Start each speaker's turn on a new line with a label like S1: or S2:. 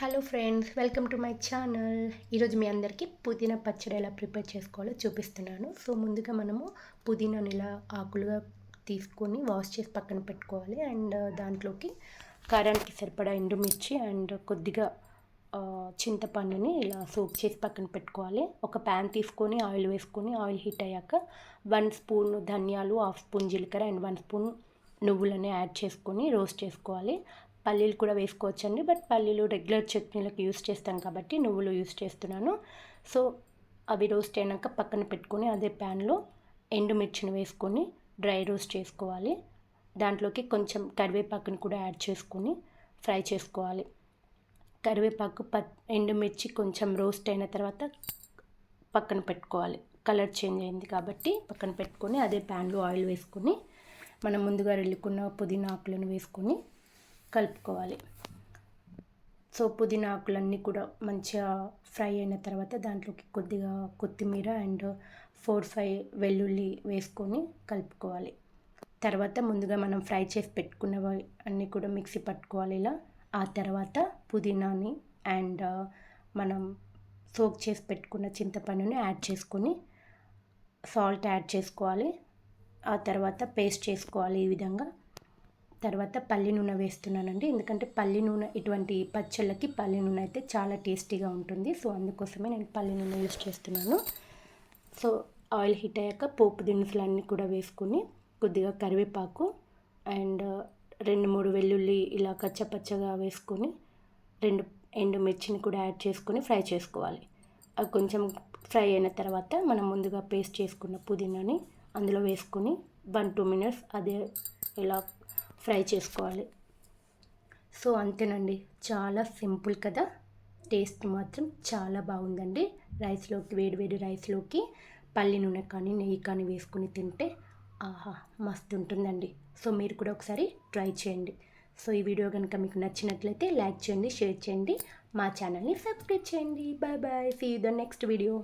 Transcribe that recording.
S1: Hello friends welcome to my channel. ఈరోజు మీ అందరికీ పుదీనా పచ్చడి ఎలా ప్రిపేర్ చేసుకోవాలో చూపిస్తున్నాను. సో ముందుగా మనము పుదీనాని ఇలా ఆకులుగా తీసుకొని వాష్ చేసి పక్కన పెట్టుకోవాలి. అండ్ uh, దాంట్లోకి కారానికి సరిపడా ఎండుమిర్చి అండ్ కొద్దిగా uh, చింతపండుని ఇలా సోప్ చేసి పక్కన పెట్టుకోవాలి. ఒక ప్యాన్ తీసుకొని ఆయిల్ వేసుకొని ఆయిల్ హీట్ అయ్యాక వన్ స్పూన్ ధనియాలు హాఫ్ స్పూన్ జీలకర్ర అండ్ వన్ స్పూన్ నువ్వులని యాడ్ చేసుకొని రోస్ట్ చేసుకోవాలి. పల్లీలు కూడా వేసుకోవచ్చండి. బట్ పల్లీలు రెగ్యులర్ చట్నీలకు యూస్ చేస్తాం కాబట్టి నువ్వులు యూస్ చేస్తున్నాను. సో అవి రోస్ట్ అయినాక పక్కన పెట్టుకొని అదే ప్యాన్లో ఎండుమిర్చిని వేసుకొని డ్రై రోస్ట్ చేసుకోవాలి. దాంట్లోకి కొంచెం కరివేపాకుని కూడా యాడ్ చేసుకొని ఫ్రై చేసుకోవాలి. కరివేపాకు ప ఎండుమిర్చి కొంచెం రోస్ట్ అయిన తర్వాత పక్కన పెట్టుకోవాలి. కలర్ చేంజ్ అయింది కాబట్టి పక్కన పెట్టుకొని అదే ప్యాన్లో ఆయిల్ వేసుకొని మనం ముందుగా రెల్లుకున్న పుదీనా ఆకులను వేసుకొని కలుపుకోవాలి. సో పుదీనా ఆకులన్నీ కూడా మంచిగా ఫ్రై అయిన తర్వాత దాంట్లోకి కొద్దిగా కొత్తిమీర అండ్ ఫోర్ ఫైవ్ వెల్లుల్లి వేసుకొని కలుపుకోవాలి. తర్వాత ముందుగా మనం ఫ్రై చేసి పెట్టుకున్నవి అన్నీ కూడా మిక్సీ పట్టుకోవాలి ఇలా. ఆ తర్వాత పుదీనాని అండ్ మనం సోక్ చేసి పెట్టుకున్న చింతపండుని యాడ్ చేసుకొని సాల్ట్ యాడ్ చేసుకోవాలి. ఆ తర్వాత పేస్ట్ చేసుకోవాలి ఈ విధంగా. తర్వాత పల్లి నూనె వేస్తున్నానండి. ఎందుకంటే పల్లి నూనె ఇటువంటి పచ్చళ్ళకి పల్లి నూనె అయితే చాలా టేస్టీగా ఉంటుంది. సో అందుకోసమే నేను పల్లి నూనె యూస్ చేస్తున్నాను. సో ఆయిల్ హీట్ అయ్యాక పోపు దినుసులు అన్నీ కూడా వేసుకుని కొద్దిగా కరివేపాకు అండ్ రెండు మూడు వెల్లుల్లి ఇలా కచ్చపచ్చగా వేసుకొని రెండు ఎండుమిర్చిని కూడా యాడ్ చేసుకొని ఫ్రై చేసుకోవాలి. అది కొంచెం ఫ్రై అయిన తర్వాత మనం ముందుగా పేస్ట్ చేసుకున్న పుదీనాని అందులో వేసుకొని వన్ టూ మినిట్స్ అదే ఇలా ఫ్రై చేసుకోవాలి. సో అంతేనండి. చాలా సింపుల్ కదా? టేస్ట్ మాత్రం చాలా బాగుందండి. రైస్లోకి వేడి వేడి రైస్లోకి పల్లి నూనె కానీ నెయ్యి కానీ వేసుకుని తింటే ఆహా మస్తు ఉంటుందండి. సో మీరు కూడా ఒకసారి ట్రై చేయండి. సో ఈ వీడియో కనుక మీకు నచ్చినట్లయితే లైక్ చేయండి షేర్ చేయండి. మా ఛానల్ని సబ్స్క్రైబ్ చేయండి. Bye bye. See the next video